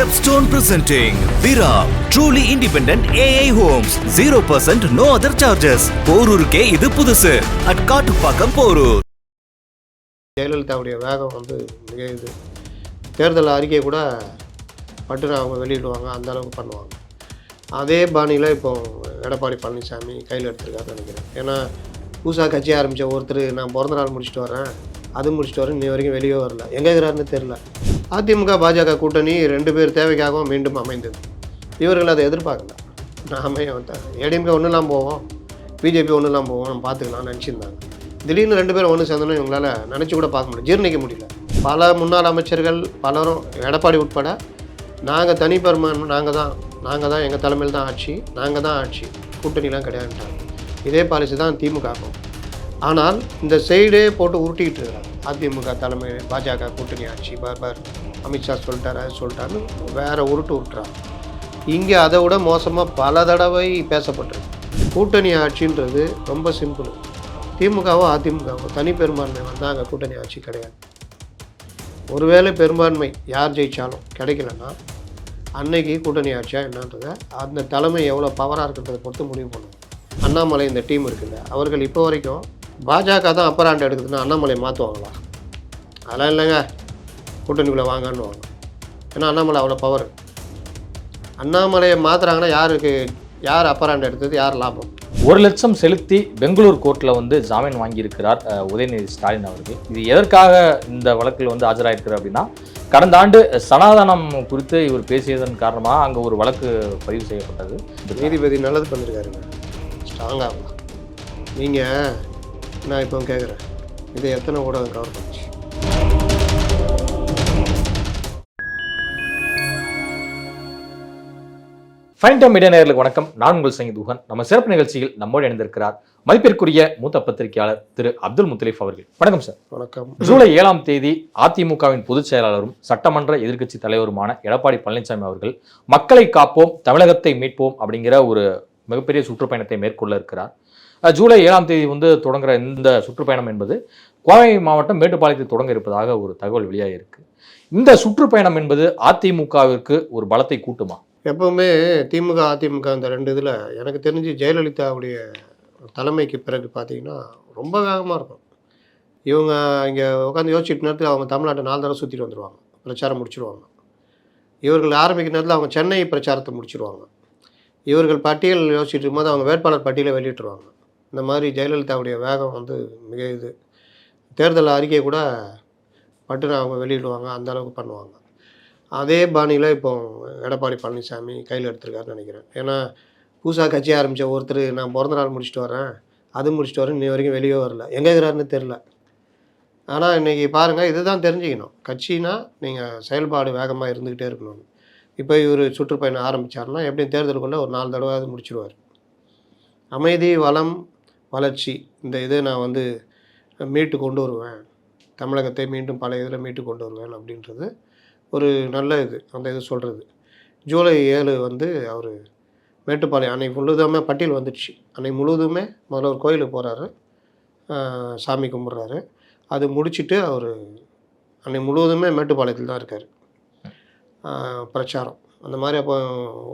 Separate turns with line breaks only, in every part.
Stepstone presenting Vira truly independent AI homes. 0% no other charges. போரூருக்கே இது புதுசு. at Kattupakkam Porur.
ஜெயலலிதாவுடைய வேகம் வந்து மிக இது. தேர்தல் அறிக்கை கூட பட்டுன்னு அவங்க வெளியிடுவாங்க அந்த அளவுக்கு பண்ணுவாங்க. அதே பாணியில் இப்போ எடப்பாடி பழனிசாமி கையில் எடுத்திருக்காருன்னு நினைக்கிறேன். ஏன்னா புதுசாக கட்சி ஆரம்பித்த ஒருத்தர் நான் பிறந்த நாள் முடிச்சுட்டு வரேன். அது முடிச்சுட்டு வரேன் இன்னி வரைக்கும் வெளியே வரல. எங்கே இருக்கிறாருன்னு தெரில அதிமுக பாஜக கூட்டணி ரெண்டு பேர் தேவைக்காகவும் மீண்டும் அமைந்தது. இவர்கள் அதை எதிர்பார்க்கல. நான் ஏடிஎம்கே ஒன்றுலாம் போவோம் பிஜேபி ஒன்றுலாம் போவோம் நம்ம பார்த்துக்கலாம்னு நினச்சிருந்தாங்க. திடீர்னு ரெண்டு பேரும் ஒன்று சேர்ந்தோன்னு இவங்களால் நினச்சி கூட பார்க்க முடியல ஜீர்ணிக்க முடியல. பல முன்னாள் அமைச்சர்கள் பலரும் எடப்பாடி உட்பட நாங்கள் தனி பெரும்பான்மை நாங்கள் தான் நாங்கள் தான் எங்கள் தலைமையில் தான் ஆட்சி நாங்கள் தான் ஆட்சி கூட்டணிலாம் கிடையாதுட்டாங்க இதே பாலிசி தான் திமுகக்கும் ஆனால் இந்த சைடே போட்டு உருட்டிக்கிட்டு இருக்கிறாங்க அதிமுக தலைமை பாஜக கூட்டணி ஆட்சி பார் அமித்ஷா சொல்லிட்டாரு அது சொல்லிட்டாருன்னு வேற உருட்டு உருட்டுறாங்க. இங்கே அதை விட மோசமாக பல தடவை பேசப்பட்டிருக்கு. கூட்டணி ஆட்சின்றது ரொம்ப சிம்பிள். திமுகவோ அதிமுகவோ தனி பெரும்பான்மை வந்தால் அங்கே கூட்டணி ஆட்சி கிடையாது. ஒருவேளை பெரும்பான்மை யார் ஜெயித்தாலும் கிடைக்கலன்னா அன்னைக்கு கூட்டணி ஆட்சியா என்னன்றதை அந்த தலைமை எவ்வளோ பவராக இருக்கிறத பொறுத்து முடிவு பண்ணும். அண்ணாமலை இந்த டீம் இருக்குல்ல அவர்கள் இப்போ வரைக்கும் பாஜக தான் அப்பர் ஹேண்ட் எடுக்குதுன்னா அண்ணாமலை மாற்றுவாங்களா அதெல்லாம் இல்லைங்க. கூட்டணிக்குள்ளே வாங்கன்னு வாங்க ஏன்னா அண்ணாமலை அவ்வளோ பவர் அண்ணாமலையை மாற்றுறாங்கன்னா யாருக்கு யார் அப்பர் ஹேண்ட் எடுத்தது யார் லாபம்?
ஒரு லட்சம் செலுத்தி பெங்களூர் கோர்ட்டில் வந்து ஜாமீன் வாங்கியிருக்கிறார் உதயநிதி ஸ்டாலின் அவர்கள். இது எதற்காக இந்த வழக்கில் வந்து ஆஜராயிருக்கிறார் அப்படின்னா கடந்த ஆண்டு சனாதனம் குறித்து இவர் பேசியதன் காரணமாக அங்கே ஒரு வழக்கு பதிவு செய்யப்பட்டது.
நீதிபதி நல்லது பண்ணியிருக்காருங்க ஸ்ட்ராங்காக நீங்கள் நான் இப்போ கேட்குறேன் இதை எத்தனை ஊடகம் கவர் பண்ணுச்சு?
ஃபைன் டைம் மீடியா நேயர்களுக்கு வணக்கம். நான் உங்கள் சங்கி துகன் நம்ம சிறப்பு நிகழ்ச்சியில் நம்மோடு இணைந்திருக்கிறார் மதிப்பிற்குரிய மூத்த பத்திரிகையாளர் திரு அப்துல் முத்தலீஃப் அவர்கள். வணக்கம் சார்
வணக்கம்.
ஜூலை ஏழாம் தேதி அதிமுகவின் பொதுச் செயலாளரும் சட்டமன்ற எதிர்க்கட்சி தலைவருமான எடப்பாடி பழனிசாமி அவர்கள் மக்களை காப்போம் தமிழகத்தை மீட்போம் அப்படிங்கிற ஒரு மிகப்பெரிய சுற்றுப்பயணத்தை மேற்கொள்ள இருக்கிறார். ஜூலை ஏழாம் தேதி வந்து தொடங்குற இந்த சுற்றுப்பயணம் என்பது கோவை மாவட்டம் மேட்டுப்பாளையத்தில் தொடங்க இருப்பதாக ஒரு தகவல் வெளியாகிருக்கு இந்த சுற்றுப்பயணம் என்பது அதிமுகவிற்கு ஒரு பலத்தை கூட்டுமா?
எப்பவுமே திமுக அதிமுக இந்த ரெண்டு இதில் எனக்கு தெரிஞ்சு ஜெயலலிதாவுடைய தலைமைக்கு பிறகு பார்த்தீங்கன்னா ரொம்ப வேகமாக இருக்கும். இவங்க இங்கே உட்காந்து யோசிச்சுட்டு நேரத்தில் அவங்க தமிழ்நாட்டை நாலு தடவை சுற்றிட்டு வந்துடுவாங்க பிரச்சாரம் முடிச்சிடுவாங்க இவர்கள் ஆரம்பிக்கிற நேரத்தில் அவங்க சென்னை பிரச்சாரத்தை முடிச்சிடுவாங்க இவர்கள் பட்டியல் யோசிச்சுட்டு இருக்கும்போது அவங்க வேட்பாளர் பட்டியலை வெளியிட்டுருவாங்க. இந்த மாதிரி ஜெயலலிதாவுடைய வேகம் வந்து மிக இது. தேர்தல் அறிக்கை கூட பட்டுன்னு அவங்க வெளியிடுவாங்க அந்த அளவுக்கு பண்ணுவாங்க. அதே பாணியில் இப்போ எடப்பாடி பழனிசாமி கையில் எடுத்திருக்காருன்னு நினைக்கிறேன். ஏன்னா புதுசாக கட்சி ஆரம்பித்த ஒருத்தர் நான் பிறந்த நாள் முடிச்சுட்டு வரேன் அது முடிச்சுட்டு வரேன் இன்னி வரைக்கும் வெளியே வரல. எங்கே இருக்கிறாருன்னு தெரில ஆனால் இன்றைக்கி பாருங்கள் இதுதான் தெரிஞ்சுக்கணும். கட்சினா நீங்கள் செயல்பாடு வேகமாக இருந்துக்கிட்டே இருக்கணும் இப்போ இவர் சுற்றுப்பயணம் ஆரம்பித்தாருன்னா எப்படியும் தேர்தலுக்குள்ளே ஒரு நாலு தடவை அது முடிச்சிருவார். அமைதி வளம் வளர்ச்சி. இந்த இதை நான் வந்து மீட்டு கொண்டு வருவேன். தமிழகத்தை மீண்டும் பழைய இதில் மீட்டு கொண்டு வருவேன் அப்படின்றது ஒரு நல்ல இது. அந்த இது சொல்கிறது ஜூலை ஏழு வந்து அவர் மேட்டுப்பாளையம் அன்னை முழுதுமே பட்டியல் வந்துடுச்சு. அன்னை முழுவதுமே முதல்ல ஒரு கோயிலுக்கு போகிறாரு சாமி கும்பிட்றாரு. அது முடிச்சுட்டு அவர் அன்னை முழுவதுமே மேட்டுப்பாளையத்தில் தான் இருக்கார். பிரச்சாரம். அந்த மாதிரி அப்போ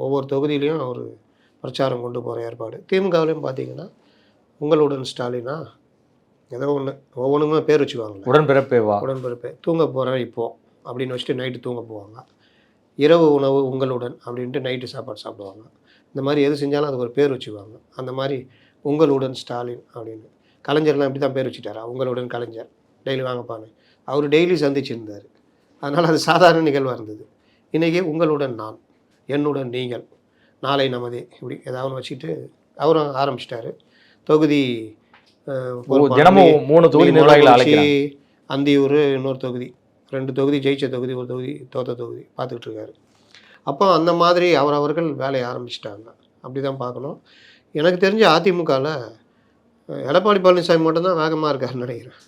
ஒவ்வொரு தொகுதியிலையும் அவர் பிரச்சாரம் கொண்டு போகிற ஏற்பாடு. திமுகவிலையும் பார்த்தீங்கன்னா உங்களுடன் ஸ்டாலினா? ஏதோ ஒன்று ஒவ்வொன்றுமே பேர் வச்சுக்குவாங்களே.
உடன்பிறப்பே வா.
உடன்பிறப்பு. தூங்க போகிறேன் இப்போ அப்படின்னு வச்சுட்டு நைட்டு தூங்க போவாங்க. இரவு உணவு உங்களுடன் அப்படின்ட்டு நைட்டு சாப்பாடு சாப்பிடுவாங்க. இந்த மாதிரி எது செஞ்சாலும் அதுக்கு ஒரு பேர் வச்சுக்குவாங்க. அந்த மாதிரி உங்களுடன் ஸ்டாலின் அப்படின்னு. கலைஞர்லாம் இப்படி தான் பேர் வச்சுட்டாரா? உங்களுடன் கலைஞர். டெய்லி வாங்கப்பான்னு அவர் டெய்லி சந்திச்சிருந்தார். அதனால் அது சாதாரண நிகழ்வாக இருந்தது. இன்றைக்கி உங்களுடன் நான் என்னுடன் நீங்கள் நாளை நமதே. இப்படி ஏதாவது வச்சுட்டு அவரும் ஆரம்பிச்சிட்டாரு. தொகுதி
தினமும் மூணு தொகுதி நிர்வாகிகளை
அந்தியூர் இன்னொரு தொகுதி ரெண்டு தொகுதி ஜெயிச்ச தொகுதி ஒரு தொகுதி தோத்த தொகுதி பார்த்துக்கிட்டு இருக்காரு. அப்போ அந்த மாதிரி அவரவர்கள் வேலையை ஆரம்பிச்சிட்டாங்க. அப்படி தான் பார்க்கணும். எனக்கு தெரிஞ்ச அதிமுகவில் எடப்பாடி பழனிசாமி மட்டும்தான் வேகமாக இருக்காருன்னு நினைக்கிறேன்.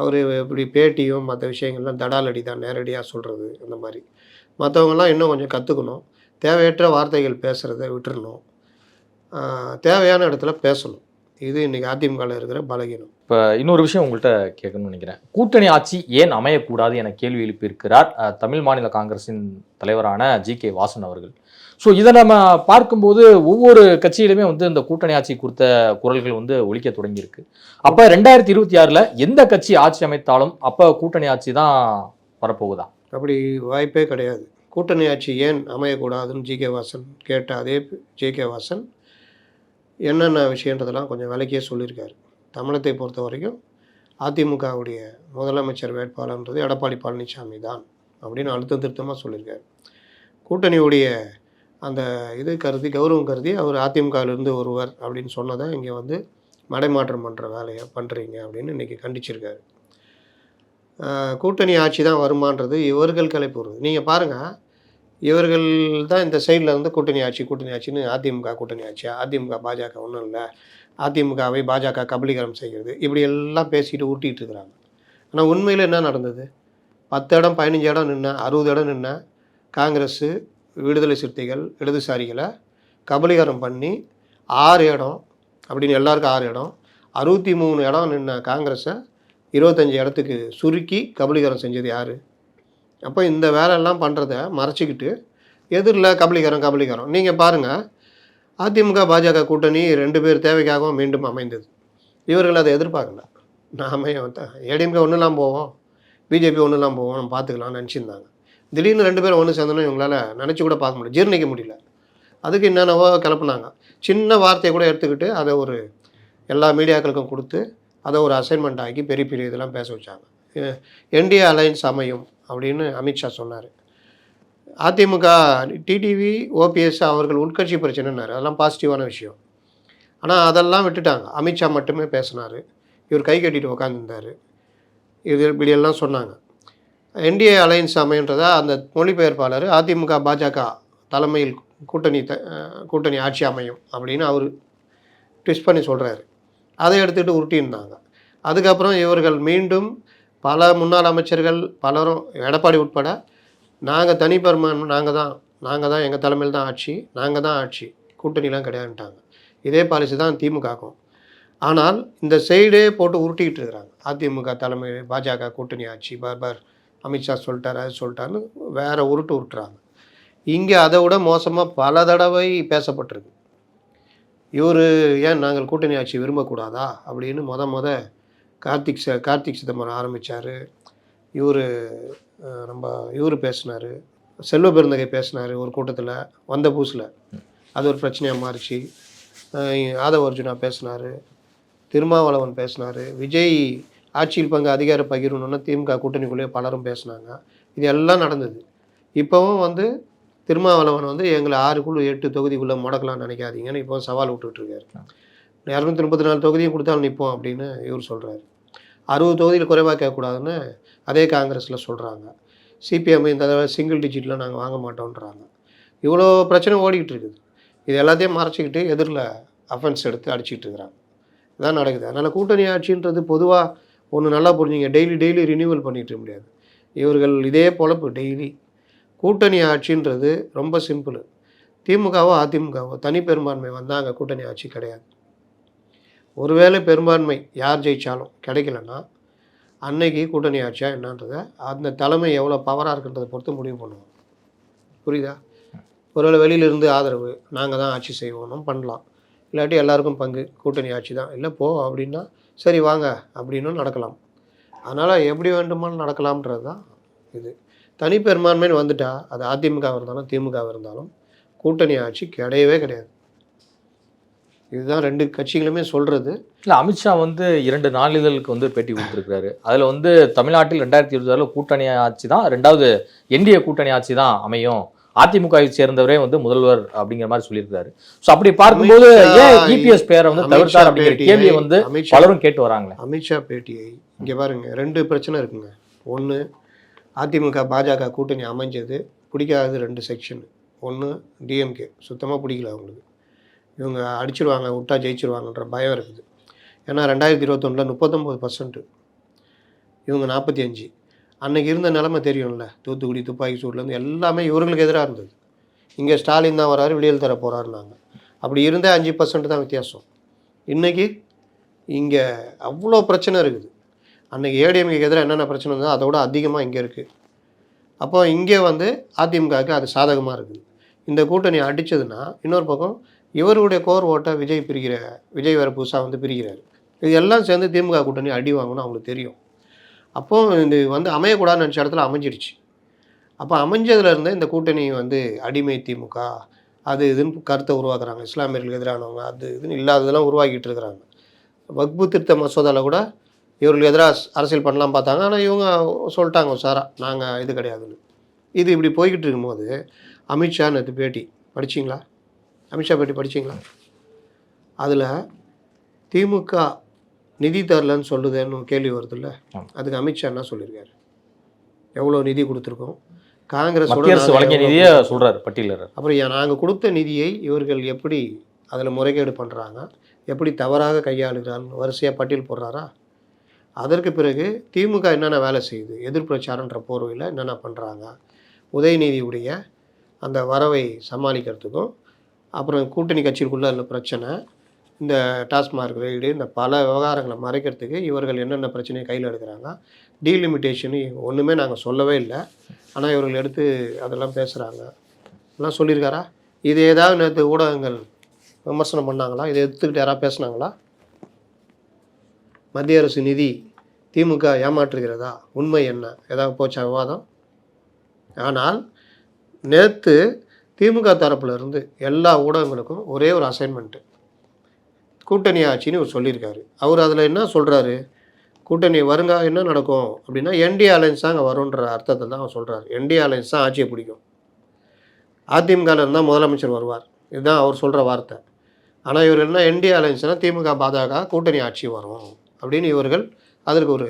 அவர் இப்படி பேட்டியும் மற்ற விஷயங்கள்லாம் தடாலடி தான் நேரடியாக சொல்கிறது அந்த மாதிரி. மற்றவங்கெல்லாம் இன்னும் கொஞ்சம் கற்றுக்கணும் தேவையற்ற வார்த்தைகள் பேசுகிறத விட்டுறணும். தேவையான இடத்துல பேசணும். இது இன்னைக்கு அதிமுகவில் இருக்கிற பலகீனம்.
இப்போ இன்னொரு விஷயம் உங்கள்கிட்ட கேட்கணும்னு நினைக்கிறேன். கூட்டணி ஆட்சி ஏன் அமையக்கூடாது என கேள்வி எழுப்பியிருக்கிறார் தமிழ் மாநில காங்கிரசின் தலைவரான ஜி கே வாசன் அவர்கள். ஸோ இதை நம்ம பார்க்கும்போது ஒவ்வொரு கட்சியிலுமே வந்து இந்த கூட்டணி ஆட்சி குறித்த குரல்கள் வந்து ஒலிக்க தொடங்கியிருக்கு. அப்போ ரெண்டாயிரத்தி இருபத்தி ஆறில் எந்த கட்சி ஆட்சி அமைத்தாலும் அப்போ கூட்டணி ஆட்சி தான் வரப்போகுதா?
அப்படி வாய்ப்பே கிடையாது. கூட்டணி ஆட்சி ஏன் அமையக்கூடாதுன்னு ஜி கே வாசன் கேட்ட அதே ஜே கே வாசன் என்னென்ன விஷயன்றதெல்லாம் கொஞ்சம் விலைக்கே சொல்லியிருக்காரு. தமிழத்தை பொறுத்த வரைக்கும் அதிமுகவுடைய முதலமைச்சர் வேட்பாளர்ன்றது எடப்பாடி பழனிசாமி தான் அப்படின்னு அழுத்தம் திருத்தமாக சொல்லியிருக்காரு. கூட்டணியுடைய அந்த இது கருதி கௌரவம் கருதி அவர் அதிமுகவிலிருந்து ஒருவர் அப்படின்னு சொன்னதை இங்கே வந்து மடைமாற்றம் பண்ணுற வேலையை பண்ணுறீங்க அப்படின்னு இன்றைக்கி கண்டிச்சிருக்காரு. கூட்டணி ஆட்சி தான் வருமானது இவர்கள் கலைப்பு நீங்கள் பாருங்கள் இவர்கள் தான் இந்த சைடில் இருந்து கூட்டணி ஆட்சி கூட்டணி ஆட்சின்னு அதிமுக கூட்டணி ஆட்சி அதிமுக பாஜக ஒன்றும் இல்லை. அதிமுகவை பாஜக கபலீகரம் செய்கிறது. இப்படி எல்லாம் பேசிட்டு ஊட்டிகிட்டு இருக்கிறாங்க. ஆனால் உண்மையில் என்ன நடந்தது? பத்து இடம் பதினஞ்சு இடம் நின்ன அறுபது இடம் நின்ன காங்கிரஸ் விடுதலை சிறுத்தைகள் இடதுசாரிகளை கபலீகரம் பண்ணி ஆறு இடம் அப்படின்னு எல்லாருக்கும் ஆறு இடம். அறுபத்தி மூணு இடம் நின்ன காங்கிரஸை இருபத்தஞ்சி இடத்துக்கு சுருக்கி கபலீகரம் செஞ்சது யார்? அப்போ இந்த வேலையெல்லாம் பண்ணுறத மறைச்சிக்கிட்டு எதிரில் கபலிகரம் கபலிகரம். நீங்கள் பாருங்கள் அதிமுக பாஜக கூட்டணி ரெண்டு பேர் தேவைக்காகவும் மீண்டும் அமைந்தது. இவர்கள் அதை எதிர்பார்க்கல. நாம ஏடிஎம்கே ஒன்றுலாம் போவோம் பிஜேபி ஒன்றுலாம் போவோம் நம்ம பார்த்துக்கலாம்னு நினச்சிருந்தாங்க. திடீர்னு ரெண்டு பேரும் ஒன்று சேர்ந்தோன்னா இவங்களால் நினச்சி கூட பார்க்க முடியல ஜீர்ணிக்க முடியல. அதுக்கு என்னென்னவோ கிளப்புனாங்க. சின்ன வார்த்தையை கூட எடுத்துக்கிட்டு அதை ஒரு எல்லா மீடியாக்களுக்கும் கொடுத்து அதை ஒரு அசைன்மெண்ட் ஆக்கி பெரிய பெரிய இதெல்லாம் பேச வச்சாங்க. என்டிஏ அலைன்ஸ் அமையும். அப்படின்னு அமித்ஷா சொன்னார். அதிமுக டிடிவி ஓபிஎஸ் அவர்கள் உட்கட்சி பிரச்சனைனாரு அதெல்லாம் பாசிட்டிவான விஷயம். ஆனால் அதெல்லாம் விட்டுட்டாங்க. அமித்ஷா மட்டுமே பேசினார். இவர் கை கட்டிட்டு உக்காந்துருந்தார். இது இப்படியெல்லாம் சொன்னாங்க. என்டிஏ அலையன்ஸ் அமைன்றதா அந்த மொழிபெயர்ப்பாளர் அதிமுக பாஜக தலைமையில் கூட்டணி த கூட்டணி ஆட்சி அமையும் அப்படின்னு அவர் ட்விஸ்ட் பண்ணி சொல்கிறாரு அதை எடுத்துகிட்டு உருட்டியிருந்தாங்க. அதுக்கப்புறம் இவர்கள் மீண்டும் பல முன்னாள் அமைச்சர்கள் பலரும் எடப்பாடி உட்பட நாங்கள் தனிப்பெருமான் நாங்கள் தான் நாங்கள் தான் எங்கள் தலைமையில் தான் ஆட்சி நாங்கள் தான் ஆட்சி. கூட்டணிலாம் கிடையாதுன்ட்டாங்க. இதே பாலிசி தான் திமுகக்கும் ஆனால் இந்த சைடே போட்டு உருட்டிக்கிட்டு இருக்கிறாங்க. அதிமுக தலைமை பாஜக கூட்டணி ஆட்சி பர்பர் அமித்ஷா சொல்லிட்டார் அது சொல்லிட்டாருன்னு வேற உருட்டு உருட்டுறாங்க. இங்கே அதை விட மோசமாக பல தடவை பேசப்பட்டிருக்கு. இவர் ஏன் நாங்கள் கூட்டணி ஆட்சி விரும்பக்கூடாதா? அப்படின்னு முத முத கார்த்திக் ச கார்த்திக் சிதம்பரம் ஆரம்பித்தார் இவர் நம்ம இவர் பேசினார். செல்வ பெருந்தகை பேசினார் ஒரு கூட்டத்தில் வந்த புதுசில். அது ஒரு பிரச்சனையாக மாறிச்சு. ஆதவ அர்ஜுனா பேசினார். திருமாவளவன் பேசினார். விஜய் ஆட்சியில் பங்கு அதிகார பகிரணும்னு திமுக கூட்டணிக்குள்ளேயே பலரும் பேசினாங்க. இது எல்லாம் நடந்தது. இப்போவும் வந்து திருமாவளவன் வந்து எங்களை ஆறுக்குள்ள எட்டு தொகுதிக்குள்ளே முடக்கலாம்னு நினைக்காதீங்கன்னு இப்போ சவால் விட்டுட்டு இருக்காரு. இரநூத்தி முப்பத்தி நாலு தொகுதியும் கொடுத்தாலும் நிற்போம் அப்படின்னு இவர் சொல்கிறாரு அறுபது தொகுதியில் குறைவாக கேட்கக்கூடாதுன்னு அதே காங்கிரஸில் சொல்கிறாங்க. சிபிஎம் இந்த தடவை சிங்கிள் டிஜிட்டில் நாங்கள் வாங்க மாட்டோன்றாங்க. இவ்வளோ பிரச்சனை ஓடிக்கிட்டு இருக்குது. இது எல்லாத்தையும் மறைச்சிக்கிட்டு எதிரில் அஃபென்ஸ் எடுத்து அடிச்சிக்கிட்டு இருக்கிறாங்க. இதான் நடக்குது. அதனால் கூட்டணி ஆட்சின்றது பொதுவாக ஒன்று நல்லா புரிஞ்சுங்க. டெய்லி டெய்லி ரினியூவல் பண்ணிட்டு முடியாது. இவர்கள் இதே பொழப்பு டெய்லி கூட்டணி ஆட்சின்றது ரொம்ப சிம்பிள் திமுகவோ அதிமுகவோ தனி பெரும்பான்மை வந்தால் அங்கே கூட்டணி ஆட்சி கிடையாது. ஒருவேளை பெரும்பான்மை யார் ஜெயித்தாலும் கிடைக்கலன்னா அன்னைக்கு கூட்டணி ஆட்சியா என்னன்றதை அந்த தலைமை எவ்வளோ பவராக இருக்குன்றதை பொறுத்து முடிவு பண்ணுவோம். புரியுதா? ஒருவேளை வெளியிலிருந்து ஆதரவு நாங்கள் தான் ஆட்சி செய்வோம் பண்ணலாம். இல்லாட்டி எல்லாருக்கும் பங்கு கூட்டணி ஆட்சி தான். இல்லை போ அப்படின்னா சரி வாங்க அப்படின்னும் நடக்கலாம். அதனால் எப்படி வேண்டுமானு நடக்கலாம்ன்றது தான் இது. தனிப்பெரும்பான்மைன்னு வந்துட்டால் வந்துட்டா அது அதிமுக இருந்தாலும் திமுக இருந்தாலும் கூட்டணி ஆட்சி கிடையவே கிடையாது. இதுதான் ரெண்டு கட்சிகளுமே சொல்கிறது
இல்ல அமித்ஷா வந்து இரண்டு நாளிதழுக்கு வந்து பேட்டி கொடுத்துருக்காரு அதுல வந்து தமிழ்நாட்டில் ரெண்டாயிரத்தி இருபது கூட்டணி ஆட்சி தான் ரெண்டாவது என்டிஏ கூட்டணி ஆட்சி தான் அமையும். அதிமுகவை சேர்ந்தவரே வந்து முதல்வர் அப்படிங்கிற மாதிரி சொல்லியிருக்காரு ஸோ அப்படி பார்க்கும்போது ஏன் இபிஎஸ் பேரை வந்து தவிர்த்தார் அப்படிங்கிற கேள்வியை வந்து பலரும் கேட்டு வராங்களே.
அமித்ஷா பேட்டியை இங்கே பாருங்க ரெண்டு பிரச்சனை இருக்குங்க. ஒன்று அதிமுக பாஜக கூட்டணி அமைஞ்சது பிடிக்காதது ரெண்டு செக்ஷன் ஒன்று டிஎம்கே சுத்தமாக பிடிக்கல அவங்களுக்கு. இவங்க அடிச்சிருவாங்க விட்டா ஜெயிச்சிருவாங்கன்ற பயம் இருக்குது. ஏன்னா ரெண்டாயிரத்தி இருபத்தொன்னில் முப்பத்தொம்போது பர்சன்ட்டு இவங்க நாற்பத்தி அஞ்சு. அன்றைக்கி இருந்த நிலமை தெரியும்ல தூத்துக்குடி துப்பாக்கி சூட்லேருந்து எல்லாமே இவர்களுக்கு எதிராக இருந்தது. இங்கே ஸ்டாலின் தான் வராரு வெளியில் தர போகிறாருனாங்க அப்படி இருந்தால் அஞ்சு பர்சன்ட் தான் வித்தியாசம். இன்றைக்கி இங்கே அவ்வளோ பிரச்சனை இருக்குது. அன்றைக்கி ஏடிஎம்கேக்கு எதிராக என்னென்ன பிரச்சனை இருந்ததோ விட அதிகமாக இங்கே இருக்குது அப்போ இங்கே வந்து அதிமுகவுக்கு அது சாதகமாக இருக்குது. இந்த கூட்டணி அடித்ததுன்னா இன்னொரு பக்கம் இவருடைய கோர் ஓட்டை விஜய் பிரிக்கிற விஜய் வேறு புதுசாக வந்து பிரிகிறார். இது எல்லாம் சேர்ந்து திமுக கூட்டணி அடி வாங்கணும் அவங்களுக்கு தெரியும். அப்போது இது வந்து அமையக்கூடாதுன்னு நினச்ச இடத்துல அமைஞ்சிருச்சு. அப்போ அமைஞ்சதுலேருந்து இந்த கூட்டணி வந்து அடிமை திமுக அது இதுன்னு கருத்தை உருவாக்குறாங்க. இஸ்லாமியர்களுக்கு எதிரானவங்க அது இதுன்னு இல்லாததெல்லாம் உருவாக்கிட்டு இருக்கிறாங்க. வக்பு திருத்த மசோதாவில் கூட இவர்களுக்கு எதிராக அரசியல் பண்ணலாம் பார்த்தாங்க. ஆனால் இவங்க சொல்லிட்டாங்க சாரா நாங்கள் இது கிடையாதுன்னு. இது இப்படி போய்கிட்டு இருக்கும்போது அமித்ஷா நேற்று பேட்டி படிச்சிங்களா? அமித்ஷா பேட்டி படிச்சிங்களா? அதில் திமுக நிதி தரலன்னு சொல்லுதேன்னு கேள்வி வருதுல்ல. அதுக்கு அமித்ஷா என்ன சொல்லியிருக்காரு? எவ்வளோ நிதி கொடுத்துருக்கோம்? நாங்க
வழங்கிய நிதியை சொல்றாரு பட்டியலிடுறாரு
அப்புறம் நாங்கள் கொடுத்த நிதியை இவர்கள் எப்படி அதில் முறைகேடு பண்ணுறாங்க எப்படி தவறாக கையாளுகிறார்கள்? வரிசையாக பட்டியல் போடுறாரா? அதற்கு பிறகு திமுக என்னென்ன வேலை செய்யுது? எதிர்பிரச்சாரன்ற போர்வையில் என்னென்ன பண்ணுறாங்க உதயநிதியுடைய அந்த வரவை சமாளிக்கிறதுக்கும் அப்புறம் கூட்டணி கட்சிக்குள்ளே உள்ள பிரச்சனை இந்த டாஸ்மார்க் ரெய்டு இந்த பல விவகாரங்களை மறைக்கிறதுக்கு இவர்கள் என்னென்ன பிரச்சனையை கையில் எடுக்கிறாங்க டீலிமிட்டேஷன் ஒன்றுமே நாங்கள் சொல்லவே இல்லை. ஆனால் இவர்கள் எடுத்து அதெல்லாம் பேசுகிறாங்க எல்லாம் சொல்லியிருக்காரா? இது ஏதாவது நேற்று ஊடகங்கள் விமர்சனம் பண்ணாங்களா? இதை எடுத்துக்கிட்டு யாராவது பேசுனாங்களா? மத்திய அரசு நிதி திமுக ஏமாற்றுகிறதா? உண்மை என்ன? ஏதாவது போச்சா விவாதம்? ஆனால் நேற்று திமுக தரப்புலேருந்து எல்லா ஊடகங்களுக்கும் ஒரே ஒரு அசைன்மெண்ட்டு கூட்டணி ஆட்சின்னு அவர் சொல்லியிருக்காரு. அவர் அதில் என்ன சொல்கிறாரு கூட்டணி வருங்க என்ன நடக்கும்? அப்படின்னா என்டி அலைன்ஸ் தான் அங்கே வரும்ன்ற அர்த்தத்தை தான் அவர் சொல்கிறார் என்டி அலைன்ஸ் தான் ஆட்சியை பிடிக்கும். அதிமுகவில் இருந்தால் முதலமைச்சர் வருவார். இதுதான் அவர் சொல்கிற வார்த்தை. ஆனால் இவர் என்ன என்டி அலைன்ஸ்னால் திமுக பாஜக கூட்டணி ஆட்சி வரும் அப்படின்னு இவர்கள் அதற்கு ஒரு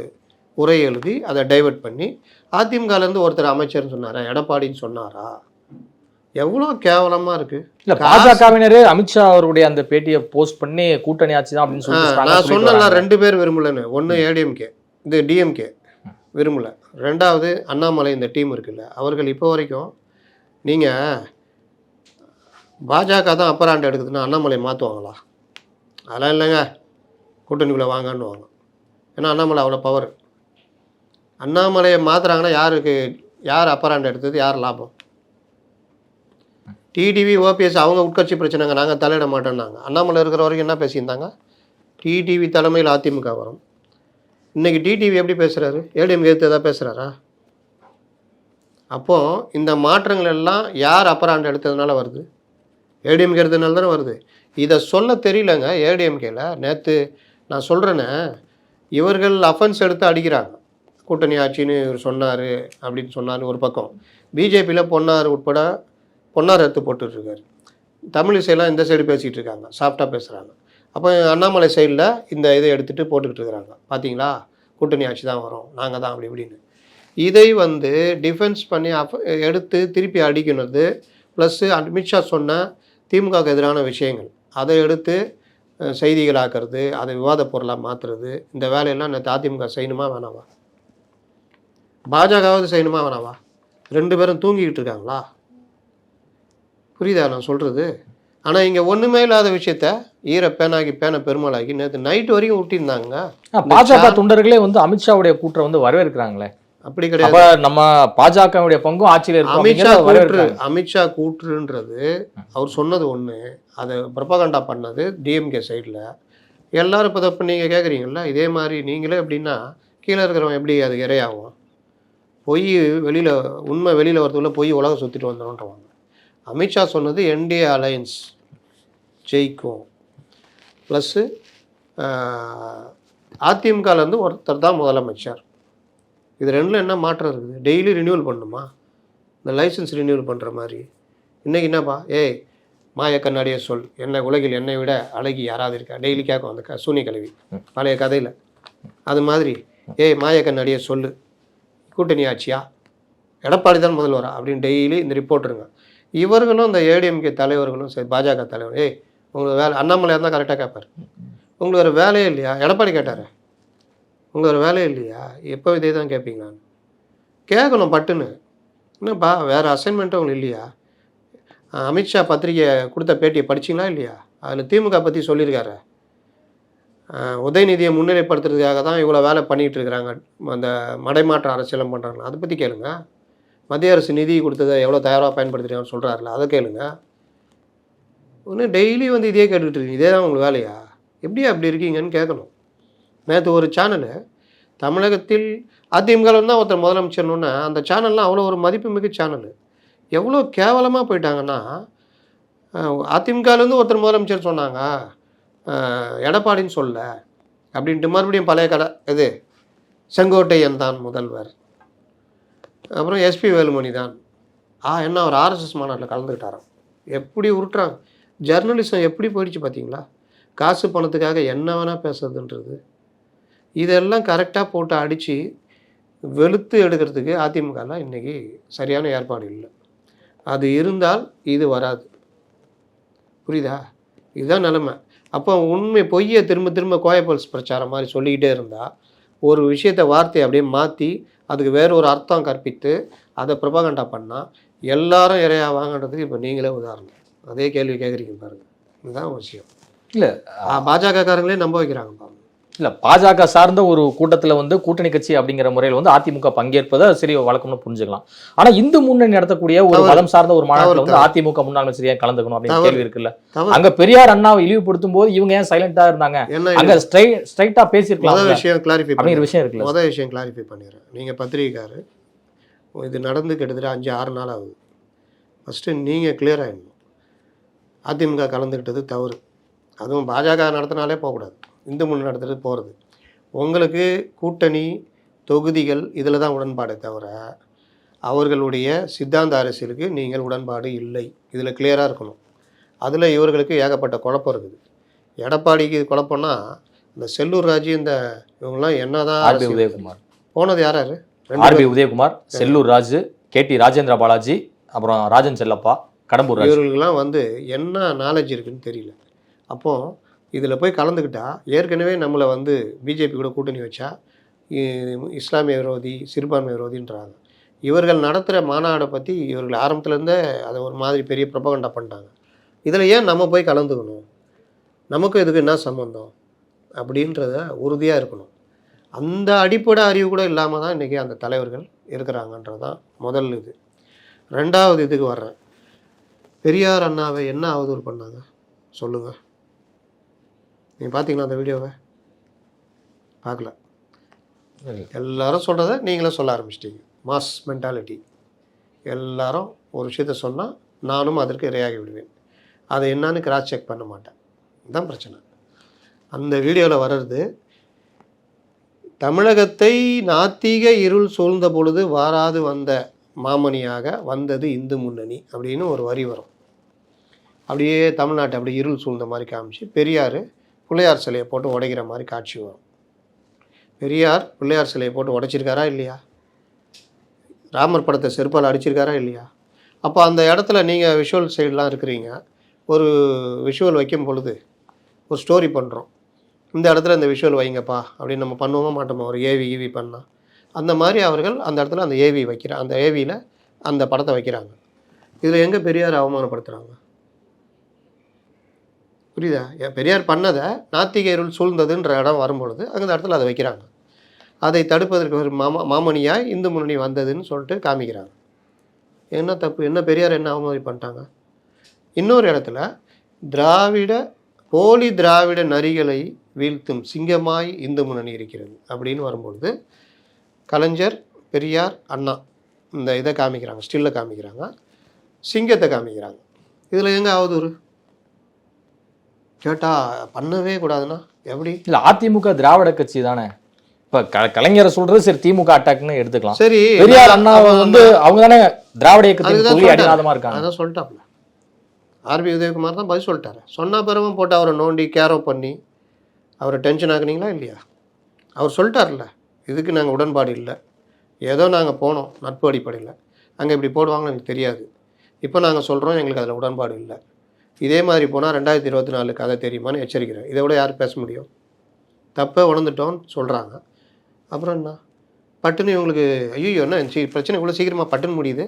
உரை எழுதி அதை டைவர்ட் பண்ணி அதிமுகலேருந்து ஒருத்தர் அமைச்சர்னு சொன்னாரா? எடப்பாடின்னு சொன்னாரா? எவ்வளோ கேவலமாக இருக்குது
இல்ல பாஜகவினரே அமித்ஷா அவருடைய அந்த பேட்டியை போஸ்ட் பண்ணி கூட்டணி ஆட்சி தான் அப்படின்னு ஆ
நான் சொன்னல. ரெண்டு பேர் விரும்பலன்னு. ஒன்று ஏடிஎம்கே இது டிஎம்கே விரும்பல. ரெண்டாவது அண்ணாமலை இந்த டீம் இருக்குல்ல அவர்கள் இப்போ வரைக்கும் நீங்கள் பாஜக தான் அப்பர் ஹேண்ட் எடுக்குதுன்னா அண்ணாமலை மாற்றுவாங்களா அதெல்லாம் இல்லைங்க. கூட்டணிக்குள்ளே வாங்கன்னு வாங்க ஏன்னா அண்ணாமலை அவ்வளோ பவர் அண்ணாமலையை மாற்றுறாங்கன்னா யாருக்கு யார் அப்பர் ஹேண்ட் எடுத்தது யார் லாபம்? டிடிவி ஓபிஎஸ் அவங்க உட்கட்சி பிரச்சனைங்க. நாங்கள் தலையிட மாட்டோம்னாங்க. அண்ணாமலை இருக்கிற வரைக்கும் என்ன பேசியிருந்தாங்க? டிடிவி தலைமையில் அதிமுக வரும். இன்றைக்கி டிடிவி எப்படி பேசுகிறாரு ஏடிஎம் எதிர்த்து எதாவது பேசுகிறாரா அப்போது இந்த மாற்றங்கள் எல்லாம் யார் அப்பராண்டு எடுத்ததுனால வருது? ஏடிஎம்கே எடுத்ததுனால தானே வருது. இதை சொல்ல தெரியலங்க ஏடிஎம்கேல நேற்று நான் சொல்கிறேனே இவர்கள் அஃபென்ஸ் எடுத்து அடிக்கிறாங்க. கூட்டணி ஆட்சின்னு இவர் சொன்னார் அப்படின்னு சொன்னார் ஒரு பக்கம். பிஜேபியில் பொன்னார் உட்பட பொன்னார் எடுத்து போட்டுட்ருக்காரு தமிழிசையெல்லாம் இந்த சைடு பேசிகிட்டு இருக்காங்க சாஃப்டாக பேசுகிறாங்க அப்போ அண்ணாமலை சைடில் இந்த இதை எடுத்துகிட்டு போட்டுக்கிட்டு இருக்கிறாங்க பார்த்தீங்களா கூட்டணி ஆட்சி தான் வரும். நாங்கள் தான் அப்படி இப்படின்னு. இதை வந்து டிஃபென்ஸ் பண்ணி அப் எடுத்து திருப்பி அடிக்கிறது ப்ளஸ்ஸு அமித்ஷா சொன்ன திமுகவுக்கு எதிரான விஷயங்கள். அதை எடுத்து செய்திகளாக்குறது அதை விவாத பொருளாக மாற்றுறது இந்த வேலையெல்லாம் நேற்று அதிமுக செய்யணுமா வேணாவா பாஜகவாவது செய்யணுமா வேணாவா ரெண்டு பேரும் தூங்கிக்கிட்டு இருக்காங்களா புரியுதா நான் சொல்கிறது ஆனால் இங்கே ஒன்றுமே இல்லாத விஷயத்த ஈர பேனாகி பேனை பெருமாளாகி நேற்று நைட் வரைக்கும் விட்டிருந்தாங்க
பாஜக தொண்டர்களே வந்து அமித்ஷாவுடைய கூற்றை வந்து வரவேற்கிறாங்களே.
அப்படி கிடையாது.
நம்ம பாஜகவுடைய பங்கும் ஆட்சியில இருக்கும்
அமித்ஷா கூற்று அமித்ஷா கூற்றுன்றது அவர் சொன்னது ஒன்று அதை ப்ரொபகண்டா பண்ணது டிஎம்கே சைடில் எல்லாரும் இப்போ இப்போ நீங்கள் கேட்குறீங்கல்ல இதே மாதிரி நீங்களே எப்படின்னா கீழே இருக்கிறவன் எப்படி அது இரையாகும்? பொய் வெளியில் உண்மை வெளியில் வரதுக்குள்ள பொய் உலகம் சுற்றிட்டு வந்துடும்ன்றவாங்க அமித்ஷா சொன்னது என்டிஏ அலையன்ஸ் ஜெயிக்கும். ப்ளஸ்ஸு அதிமுகலேருந்து ஒருத்தர் தான் முதலமைச்சர். இது ரெண்டில் என்ன மாற்றம் இருக்குது? டெய்லி ரினியூவல் பண்ணணுமா இந்த லைசன்ஸ் ரினியூவல் பண்ணுற மாதிரி. இன்றைக்கி என்னப்பா? ஏய் மாய கண்ணாடியை சொல். என்ன உலகில் என்னை விட அழகி யாராவது இருக்கா? டெய்லி கேட்கும் அந்த க சூனிய கல்வி பழைய கதையில். அது மாதிரி. ஏய் மாய கண்ணாடியை சொல்லு. கூட்டணி ஆட்சியா? எடப்பாடி தான் முதல்வரா? அப்படின்னு டெய்லி இந்த ரிப்போர்ட்ருங்க இவர்களும் இந்த ஏடிஎம்கே தலைவர்களும் சரி பாஜக தலைவர். ஏய் உங்களுக்கு வேலை அண்ணாமலையாக இருந்தால் கரெக்டாக கேட்பார் உங்களுக்கு ஒரு வேலையே இல்லையா? எடப்பாடி கேட்டார். உங்களுக்கு ஒரு வேலையே இல்லையா? எப்போ இதே தான் கேட்பீங்களா கேட்கணும் பட்டுன்னு. என்னப்பா வேறு அசைன்மெண்ட்டும் உங்களுக்கு இல்லையா? அமித்ஷா பத்திரிக்கை கொடுத்த பேட்டியை படிச்சிங்களா இல்லையா? அதில் திமுக பற்றி சொல்லியிருக்காரு. உதயநிதியை முன்னிலைப்படுத்துறதுக்காக தான் இவ்வளோ வேலை பண்ணிகிட்டு இருக்கிறாங்க. அந்த மடைமாற்ற அரசியலம் பண்ணுறாங்க அதை பற்றி கேளுங்கள் மத்திய அரசு நிதி கொடுத்ததை எவ்வளோ தயாராக பயன்படுத்துகிறான்னு சொல்கிறாருல அதை கேளுங்க. ஒன்று டெய்லி வந்து இதே கேட்டுக்கிட்டு இருக்கீங்க இதே தான் உங்களுக்கு வேலையா? எப்படி அப்படி இருக்கீங்கன்னு கேட்கணும். நேற்று ஒரு சேனலு தமிழகத்தில் அதிமுகவில் தான் ஒருத்தர் முதலமைச்சர்னு அந்த சேனல்லாம் அவ்வளோ ஒரு மதிப்புமிக்க சேனல் எவ்வளோ கேவலமாக போயிட்டாங்கன்னா அஹ், அதிமுகலேருந்து ஒருத்தர் முதலமைச்சர் சொன்னாங்க எடப்பாடின்னு சொல்ல அப்படின்ட்டு மறுபடியும் பழைய கடை இது செங்கோட்டையன் தான் முதல்வர். அப்புறம் எஸ்பி வேலுமணி தான். ஆ என்ன அவர் ஆர்எஸ்எஸ் மாநாட்டில் கலந்துக்கிட்டாராம். எப்படி உருட்டுறாங்க? ஜெர்னலிசம் எப்படி போயிடுச்சு பார்த்தீங்களா? காசு பணத்துக்காக என்ன வேணால் பேசுறதுன்றது. இதெல்லாம் கரெக்டாக போட்டு அடித்து வெளுத்து எடுக்கிறதுக்கு அதிமுகலாம் இன்றைக்கி சரியான ஏற்பாடு இல்லை. அது இருந்தால் இது வராது. புரியுதா? இதுதான் நிலமை. அப்போ உண்மை பொய்யை திரும்ப திரும்ப கோயப்பல்ஸ் பிரச்சாரம் மாதிரி சொல்லிக்கிட்டே இருந்தால் ஒரு விஷயத்தை வார்த்தையை அப்படியே மாற்றி அதுக்கு வேற ஒரு அர்த்தம் கற்பித்து அதை ப்ரொபகண்டா பண்ணால் எல்லாரும் இறையா வாங்கினதுக்கு இப்போ நீங்களே உதாரணம். அதே கேள்வி கேட்குறீங்க பாருங்க. இதுதான் விஷயம்.
இல்ல.
பாஜக காரங்களே நம்ப வைக்கிறாங்க பாருங்க.
இல்ல பாஜக சார்ந்த ஒரு கூட்டத்துல வந்து கூட்டணி கட்சி அப்படிங்கிற முறையில் வந்து அதிமுக பங்கேற்பதை சரி வழக்கம்னு புரிஞ்சுக்கலாம். ஆனா இந்து முன்னணி நடத்தக்கூடிய ஒரு. மதம் சார்ந்த ஒரு மாநாட்டில் வந்து அதிமுக முன்னாள் சரியா கலந்துக்கணும் அப்படின்னு. கேள்வி இருக்குல்ல. அங்க பெரியார் அண்ணாவை இழிவுபடுத்தும் போது இவங்க ஏன் சைலண்டா இருந்தாங்க? அங்க ஸ்ட்ரைட்டா பேசியிருக்கலாம்
விஷயம் கிளாரிஃபை
அப்படிங்கிற விஷயம் இருக்குல்ல.
மொதல் விஷயம் கிளாரிஃபை பண்ணிடுறேன். நீங்கள் பத்திரிகைக்காரு இது நடந்து கிட்டத்தட்ட அஞ்சு ஆறு நாள் ஆகுது. ஃபஸ்ட்டு நீங்கள் clear ஆகிடணும் அதிமுக கலந்துக்கிட்டது தவறு. அதுவும் பாஜக நடத்தினாலே போகக்கூடாது. இந்து முன்னணி நடத்துறது போகிறது உங்களுக்கு கூட்டணி தொகுதிகள் இதில் தான் உடன்பாடே தவிர அவர்களுடைய சித்தாந்த அரசியலுக்கு நீங்கள் உடன்பாடு இல்லை. இதில் கிளியராக இருக்கணும். அதில் இவர்களுக்கு ஏகப்பட்ட குழப்பம் இருக்குது. எடப்பாடிக்கு குழப்பம்னா இந்த செல்லூர் ராஜு இந்த இவங்கெல்லாம் என்னதான்
ஆர்பி
அரசியல்
உதயகுமார்.
போனது யாராரு ரெண்டு
RB Udhayakumar Sellur Raju K T Rajendra Balaji அப்புறம் ராஜன் செல்லப்பா கடம்பூர்
இவர்களுக்கெல்லாம் வந்து என்ன நாலேஜ் இருக்குன்னு தெரியல. அப்போ இதில் போய் கலந்துக்கிட்டால் ஏற்கனவே நம்மளை வந்து பிஜேபி கூட கூட்டணி வச்சா இஸ்லாமிய விரோதி சிறுபான்மை விரோதின்றாங்க. இவர்கள் நடத்துகிற மாநாடை பற்றி இவர்கள் ஆரம்பத்துலேருந்தே அதை ஒரு மாதிரி பெரிய ப்ரொபகண்டா பண்ணிட்டாங்க. இதில் ஏன் நம்ம போய் கலந்துக்கணும்? நமக்கும் இதுக்கு என்ன சம்மந்தம் அப்படின்றத உறுதியாக இருக்கணும். அந்த அடிப்படை அறிவு கூட இல்லாமல் தான் இன்றைக்கி அந்த தலைவர்கள் இருக்கிறாங்கன்றது தான் முதல் இது. ரெண்டாவது இதுக்கு வர்றேன். பெரியார் அண்ணாவை என்ன அவதூறு பண்ணாங்க? சொல்லுங்கள் நீங்கள் பார்த்தீங்களா அந்த வீடியோவை? பார்க்கல எல்லாரும் சொல்கிறத நீங்களே சொல்ல ஆரம்பிச்சிட்டீங்க. மாஸ் மென்டாலிட்டி எல்லாரும் ஒரு விஷயத்த சொன்னால் நானும் அதற்கு இரையாகி விடுவேன். அதை என்னன்னு கிராஸ் செக் பண்ண மாட்டேன். இதுதான் பிரச்சனை. அந்த வீடியோவில் வர்றது தமிழகத்தை நாத்திக இருள் சூழ்ந்த பொழுது வாராது வந்த மாமணியாக வந்தது இந்து முன்னணி அப்படின்னு ஒரு வரி வரும். அப்படியே தமிழ்நாட்டை அப்படியே இருள் சூழ்ந்த மாதிரி காமிச்சு பெரியார் பிள்ளையார் சிலையை போட்டு உடைக்கிற மாதிரி காட்சி வரும். பெரியார் பிள்ளையார் சிலையை போட்டு உடைச்சிருக்காரா இல்லையா? ராமர் படத்தை செருப்பால் அடிச்சிருக்காரா இல்லையா? அப்போ அந்த இடத்துல நீங்கள் விஷுவல் சைடெலாம் இருக்கிறீங்க. ஒரு விஷுவல் வைக்கும் பொழுது ஒரு ஸ்டோரி பண்ணுறோம் இந்த இடத்துல இந்த விஷுவல் வைங்கப்பா அப்படின்னு நம்ம பண்ணுவோமா மாட்டோமா? ஒரு ஏவி ஈவி பண்ணால் அந்த மாதிரி அவர்கள் அந்த இடத்துல அந்த ஏவி வைக்கிற அந்த ஏவியில் அந்த படத்தை வைக்கிறாங்க. இதில் எங்கே பெரியார் அவமானப்படுத்துகிறாங்க புரியுதா? பெரியார் பண்ணதை நாத்திகருள் சூழ்ந்ததுன்ற இடம் வரும்பொழுது அந்த இடத்துல அதை வைக்கிறாங்க. அதை தடுப்பதற்கு ஒரு மாமா மாமணியாக இந்து முன்னணி வந்ததுன்னு சொல்லிட்டு காமிக்கிறாங்க. என்ன தப்பு? என்ன பெரியார் என்ன அவமதி பண்ணிட்டாங்க? இன்னொரு இடத்துல திராவிட போலி திராவிட நரிகளை வீழ்த்தும் சிங்கமாய் இந்து முன்னணி இருக்கிறது அப்படின்னு வரும்பொழுது கலைஞர் பெரியார் அண்ணா இந்த இதை காமிக்கிறாங்க ஸ்டில்லை காமிக்கிறாங்க சிங்கத்தை காமிக்கிறாங்க. இதில் எங்கே அவதூறு கேட்டால் பண்ணவே கூடாதுன்னா எப்படி?
இல்ல அதிமுக திராவிட கட்சி தானே. இப்ப கலைஞரை சொல்றது சரி திமுக அட்டாக்னு எடுத்துக்கலாம்.
சரி
பெரியார் அண்ணா வந்து அவங்க தானே திராவிட இயக்கத்தின்
அதுதான்
கொள்கை
சொல்லிட்டாரு.
அடிநாதமா இருக்காங்க.
அதான் சொல்லிட்டாப்ல ஆர்பி உதயகுமார் தான் பதில் சொல்லிட்டாரு. சொன்ன பிறகு போட்டு அவரை நோண்டி கேரோ பண்ணி அவரை டென்ஷன் ஆக்குனீங்களா இல்லையா? அவர் சொல்லிட்டார்ல இதுக்கு நாங்கள் உடன்பாடு இல்லை. ஏதோ நாங்கள் போனோம் நட்பு அடிப்படையில். அங்கே இப்படி போடுவாங்கன்னு எனக்கு தெரியாது. இப்போ நாங்கள் சொல்கிறோம் எங்களுக்கு அதில் உடன்பாடு இல்லை. இதே மாதிரி போனால் ரெண்டாயிரத்தி இருபத்தி நாலு கதை தெரியுமான்னு எச்சரிக்கிறேன். இதை விட யார் பேச முடியும்? தப்பை உணர்ந்துட்டோம்னு சொல்கிறாங்க அப்புறம் என்ன? பட்டுன்னு இவங்களுக்கு ஐயோ என்ன சீ பிரச்சனை இவ்வளோ சீக்கிரமாக பட்டுன்னு முடியுது.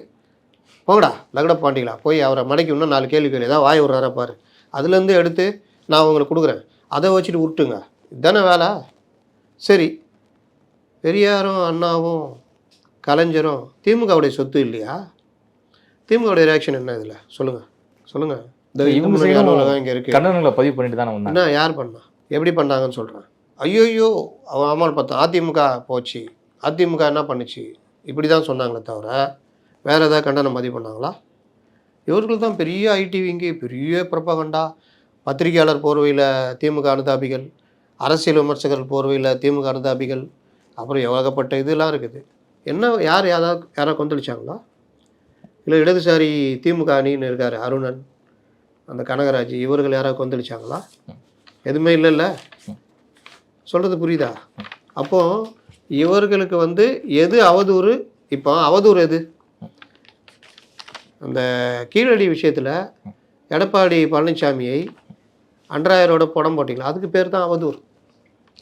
போங்கடா லகட பாண்டிகளா போய் அவரை மடக்கி இன்னும் நாலு கேள்வி கேள்வி ஏதாவது வாய் விட்றாரா பாரு. அதுலேருந்து எடுத்து நான் உங்களுக்கு கொடுக்குறேன். அதை வச்சுட்டு விட்டுங்க இதுதானே வேலை? சரி. பெரியாரும் அண்ணாவும் கலைஞரும் திமுகவுடைய சொத்து இல்லையா? திமுகவுடைய ரியாக்ஷன் என்ன இதில்? சொல்லுங்கள் சொல்லுங்கள் இந்த
இவங்க
அலுவலகம் இங்கே இருக்குது
கண்டனங்களை பதிவு பண்ணிட்டு தானே வந்தாங்க.
என்ன யார் பண்ணா? எப்படி பண்ணாங்கன்னு சொல்கிறேன் ஐயோயோ அவன் அமல் பார்த்தா அதிமுக போச்சு. அதிமுக என்ன பண்ணுச்சு? இப்படி தான் சொன்னாங்களே தவிர வேறு ஏதாவது கண்டனம் பதிவு பண்ணாங்களா? இவர்கள் தான் பெரிய ஐடி விங்கி பெரிய பிரபகண்டா. பத்திரிகையாளர் போர்வையில் திமுக அனுதாபிகள் அரசியல் விமர்சகர்கள் போர்வையில் திமுக அனுதாபிகள் அப்புறம் ஏகப்பட்ட இதெல்லாம் இருக்குது. என்ன யார் யாராவது யாராவது கொந்தளிச்சாங்களா? இல்லை இடதுசாரி திமுக அணின்னு இருக்கார் அருணன். அந்த கனகராஜ் இவர்கள் யாராவது கொந்தளிச்சாங்களா? எதுவுமே இல்லைல்ல? சொல்கிறது புரியுதா? அப்போ இவர்களுக்கு வந்து எது அவதூறு? இப்போ அவதூறு எது? அந்த கீழடி விஷயத்தில் எடப்பாடி பழனிசாமியை அன்றாயரோட படம் போட்டிங்களா? அதுக்கு பேர் தான் அவதூறு.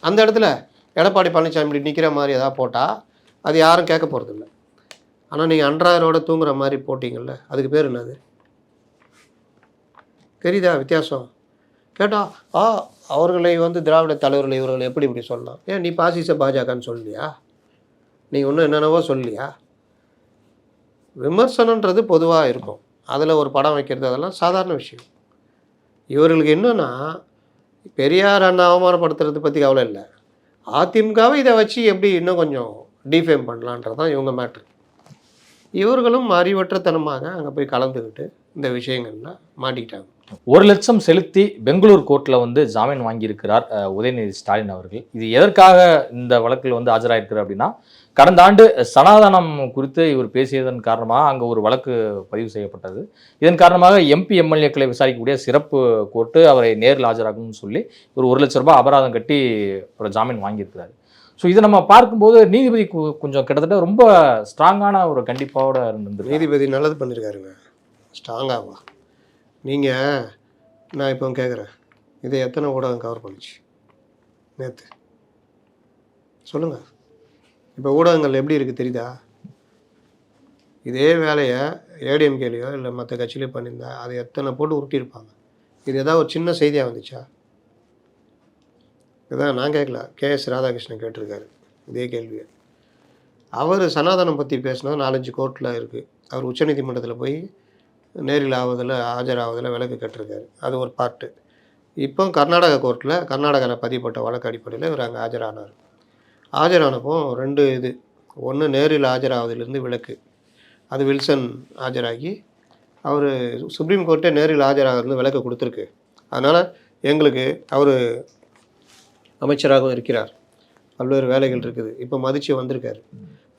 அந்த இடத்துல எடப்பாடி பழனிசாமி இப்படி நிற்கிற மாதிரி எதாவது போட்டால் அது யாரும் கேட்க போகிறதில்ல ஆனால் நீங்கள் அன்றாயரோட தூங்குற மாதிரி போட்டிங்கள்ல அதுக்கு பேர் என்னது? தெரியுதா வித்தியாசம்? கேட்டால் ஆ அவர்களை வந்து திராவிட தலைவர்கள் இவர்கள் எப்படி இப்படி சொல்லலாம் ஏன் நீ பாசிச பாஜகன்னு சொல்லலையா நீ இன்னும் என்னென்னவோ சொல்லலையா விமர்சனன்றது பொதுவாக இருக்கும். அதில் ஒரு படம் வைக்கிறது அதெல்லாம் சாதாரண விஷயம். இவர்களுக்கு என்னென்னா பெரியார் அண்ணா அவமானப்படுத்துறது பற்றி கவலை இல்லை. அதிமுகவை இதை வச்சு எப்படி இன்னும் கொஞ்சம் டிஃபேம் பண்ணலான்றது தான் இவங்க மேட்ரு இவர்களும் அறிவற்றத்தனமாக அங்கே போய் கலந்துக்கிட்டு இந்த விஷயங்கள்லாம் மாட்டிக்கிட்டாங்க.
ஒரு லட்சம் செலுத்தி பெங்களூர் கோர்ட்டில் வந்து ஜாமீன் வாங்கியிருக்கிறார் உதயநிதி ஸ்டாலின் அவர்கள். இது எதற்காக இந்த வழக்கில் வந்து ஆஜராயிருக்கிறார் அப்படின்னா கடந்த ஆண்டு சனாதனம் குறித்து இவர் பேசியதன் காரணமாக அங்கே ஒரு வழக்கு பதிவு செய்யப்பட்டது. இதன் காரணமாக எம்பி எம்எல்ஏக்களை விசாரிக்கக்கூடிய சிறப்பு கோர்ட்டு அவரை நேரில் ஆஜராகணும்னு சொல்லி ஒரு ஒரு லட்ச ரூபாய் அபராதம் கட்டி ஒரு ஜாமீன் வாங்கியிருக்கிறாரு. ஸோ இதை நம்ம பார்க்கும்போது நீதிபதி கு- கொஞ்சம் கிட்டத்தட்ட ரொம்ப ஸ்ட்ராங்கான ஒரு கண்டிப்பாவோட இருந்தது
நீதிபதி நல்லது பண்ணியிருக்காருங்க ஸ்ட்ராங்காவா நீங்கள் நான் இப்போ கேட்குறேன் இதை எத்தனை ஊடகம் கவர் பண்ணுச்சு? நேற்று சொல்லுங்கள் இப்போ ஊடகங்கள் எப்படி இருக்குது தெரியுதா? இதே வேலையை ஏடிஎம்கேலையோ இல்லை மற்ற கட்சியிலையோ பண்ணியிருந்தா அதை எத்தனை போட்டு உருட்டியிருப்பாங்க? இது ஏதாவது ஒரு சின்ன செய்தியாக வந்துச்சா? இதான் நான் கேட்கல கே எஸ் ராதாகிருஷ்ணன் கேட்டிருக்காரு. இதே கேள்வியை. அவர் சனாதனம் பற்றி பேசினது நாலஞ்சு கோர்ட்டில் இருக்குது அவர் உச்சநீதிமன்றத்தில் போய் நேரில் ஆவதில் ஆஜராவதில் விலக்கு கட்டிருக்காரு. அது ஒரு பார்ட்டு இப்போ கர்நாடக கோர்ட்டில் கர்நாடகாவில் பதியப்பட்ட வழக்கு அடிப்படையில் இவர் அங்கே ஆஜரானார். ஆஜரானப்போ ரெண்டு இது. ஒன்று நேரில் ஆஜராவதிலிருந்து விலக்கு. அது வில்சன் ஆஜராகி அவர் சுப்ரீம் கோர்ட்டே நேரில் ஆஜராகிறது விலக்கு கொடுத்துருக்கு. அதனால் எங்களுக்கு அவர் அமைச்சராகவும் இருக்கிறார். பல்வேறு வேலைகள் இருக்குது. இப்போ மதிச்சு வந்திருக்காரு.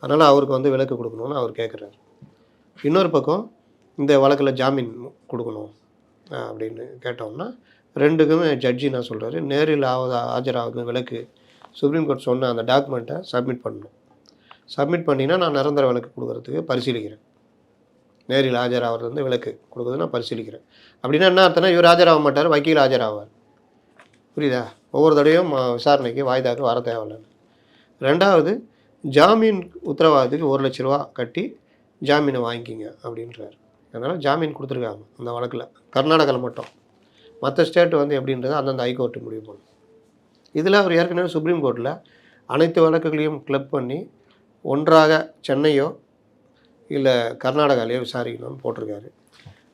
அதனால் அவருக்கு வந்து விலக்கு கொடுக்கணும்னு அவர் கேட்குறாரு இன்னொரு பக்கம் இந்த வழக்கில் ஜாமீன் கொடுக்கணும் அப்படின்னு கேட்டோம்னா ரெண்டுக்குமே ஜட்ஜி நான் சொல்கிறாரு நேரில் ஆவது ஆஜராகுது விலக்கு சுப்ரீம் கோர்ட் சொன்ன அந்த டாக்குமெண்ட்டை சப்மிட் பண்ணணும். சப்மிட் பண்ணிங்கன்னா நான் நிரந்தர விலக்கு கொடுக்குறதுக்கு பரிசீலிக்கிறேன். நேரில் ஆஜராகிறது வந்து விலக்கு கொடுக்குறது நான் பரிசீலிக்கிறேன். அப்படின்னா என்ன அர்த்தம்னா இவர் ஆஜராக மாட்டார் வக்கீல் ஆஜராவார். புரியுதா? ஒவ்வொரு தடவையும் விசாரணைக்கு வாய்தாக்கு வர தேவையில்லைன்னு ரெண்டாவது ஜாமீன் உத்தரவாதத்துக்கு ஒரு லட்ச ரூபா கட்டி ஜாமீனை வாங்கிக்கிங்க அப்படின்றார். அதனால் ஜாமீன் கொடுத்துருக்காங்க அந்த வழக்கில். கர்நாடகாவில் மட்டும். மற்ற ஸ்டேட் வந்து எப்படின்றது அந்தந்த ஹைகோர்ட்டு முடிவு பண்ணும். இதில் அவர் ஏற்கனவே சுப்ரீம் கோர்ட்டில் அனைத்து வழக்குகளையும் கிளப் பண்ணி ஒன்றாக சென்னையோ இல்லை கர்நாடகாலேயோ விசாரிக்கணும்னு போட்டிருக்காரு.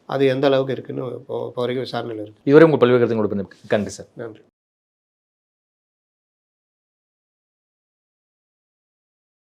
அது எந்த அளவுக்கு இருக்குன்னு இப்போ இப்போ வரைக்கும் விசாரணையில் இருக்குது
இதுவரை உங்கள் பல்வேறு கருத்து கொடுப்பது கண்டு சார்.
நன்றி.